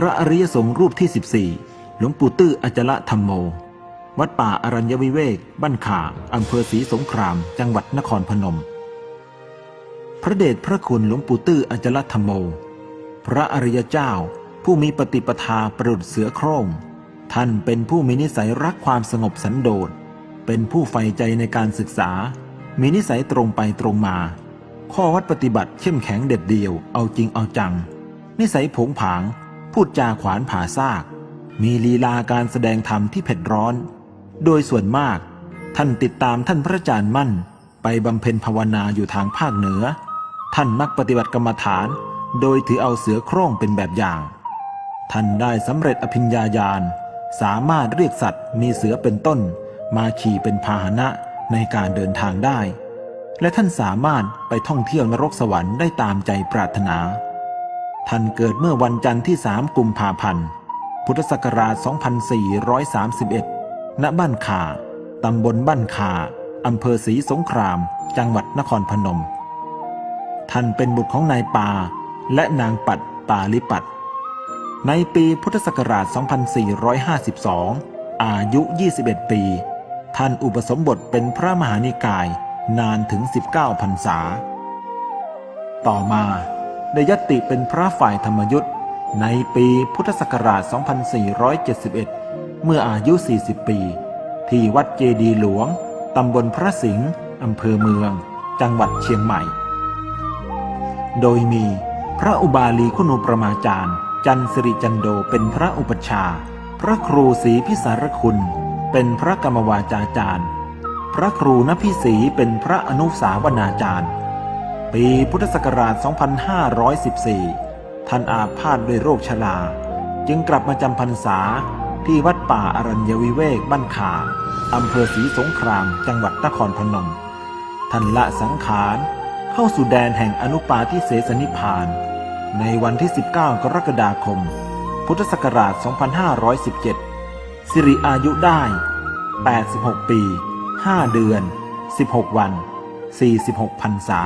พระอริยสงฆ์รูปที่ 14 หลวงปู่ตื้ออจละธรรมโม วัดป่าอรัญญวิเวก บ้านข่าอำเภอศรีสงคราม จังหวัดนครพนม พระเดชพระคุณหลวงปู่ตื้ออจละธรรมโม พระอริยเจ้าผู้มีปฏิปทาประดุษเสือโคร่ง ท่านเป็นผู้มีนิสัยรักความสงบสันโดษ เป็นผู้ใฝ่ใจในการศึกษา มีนิสัยตรงไปตรงมา ข้อวัดปฏิบัติเข้มแข็งเด็ดเดี่ยว เอาจริงเอาจัง นิสัยผงผาง พูดจาขวานผ่าซาก มีลีลาการแสดงธรรมที่เผ็ดร้อน โดยส่วนมากท่านติดตามท่านพระอาจารย์มั่น ไปบำเพ็ญภาวนาอยู่ทางภาคเหนือ ท่านมักปฏิบัติกรรมฐาน โดยถือเอาเสือโคร่งเป็นแบบอย่าง ท่านได้สำเร็จอภิญญาญาณ สามารถเรียกสัตว์มีเสือเป็นต้น มาขี่เป็นพาหนะในการเดินทางได้ และท่านสามารถไปท่องเที่ยวนรกสวรรค์ได้ตามใจปรารถนา ท่านเกิดเมื่อวันจันทร์ที่ 3 กุมภาพันธ์ พุทธศักราช 2431 ณ บ้านขาตำบลบ้านขาอำเภอศรีสงคราม จังหวัดนครพนม ท่านเป็นบุตรของนายปา และนางปัดปาลิปัด ในปีพุทธศักราช 2452 อายุ 21 ปี ท่านอุปสมบทเป็นพระมหานิกายนานถึง 19 พรรษา ต่อมา ได้ยติเป็นพระฝ่ายธรรมยุทธ์ในปีพุทธศักราช 2471 เมื่ออายุ 40 ปี ที่วัดเจดีหลวง ตำบลพระสิงห์อำเภอเมือง จังหวัดเชียงใหม่ โดยมีพระอุบาลีคุณูประมาจารย์ จันสิริจันโดเป็นพระอุปชา พระครูศรีพิสารคุณ เป็นพระกรรมวาจาจารย์ พระครูนพิศรีเป็นพระอนุสาวนาจารย์ ปีพุทธศักราช 2514 ท่านอาพาธด้วยโรคชรา จึงกลับมาจำพรรษาที่วัดป่าอรัญญวิเวกบ้านขาอำเภอศรีสงคราม จังหวัดนครพนม ท่านละสังขาร เข้าสู่แดนแห่งอนุปาทิเสสนิพาน ในวันที่ 19 กรกฎาคม พุทธศักราช 2517 สิริอายุได้ 86 ปี 5 เดือน 16 วัน 46พรรษา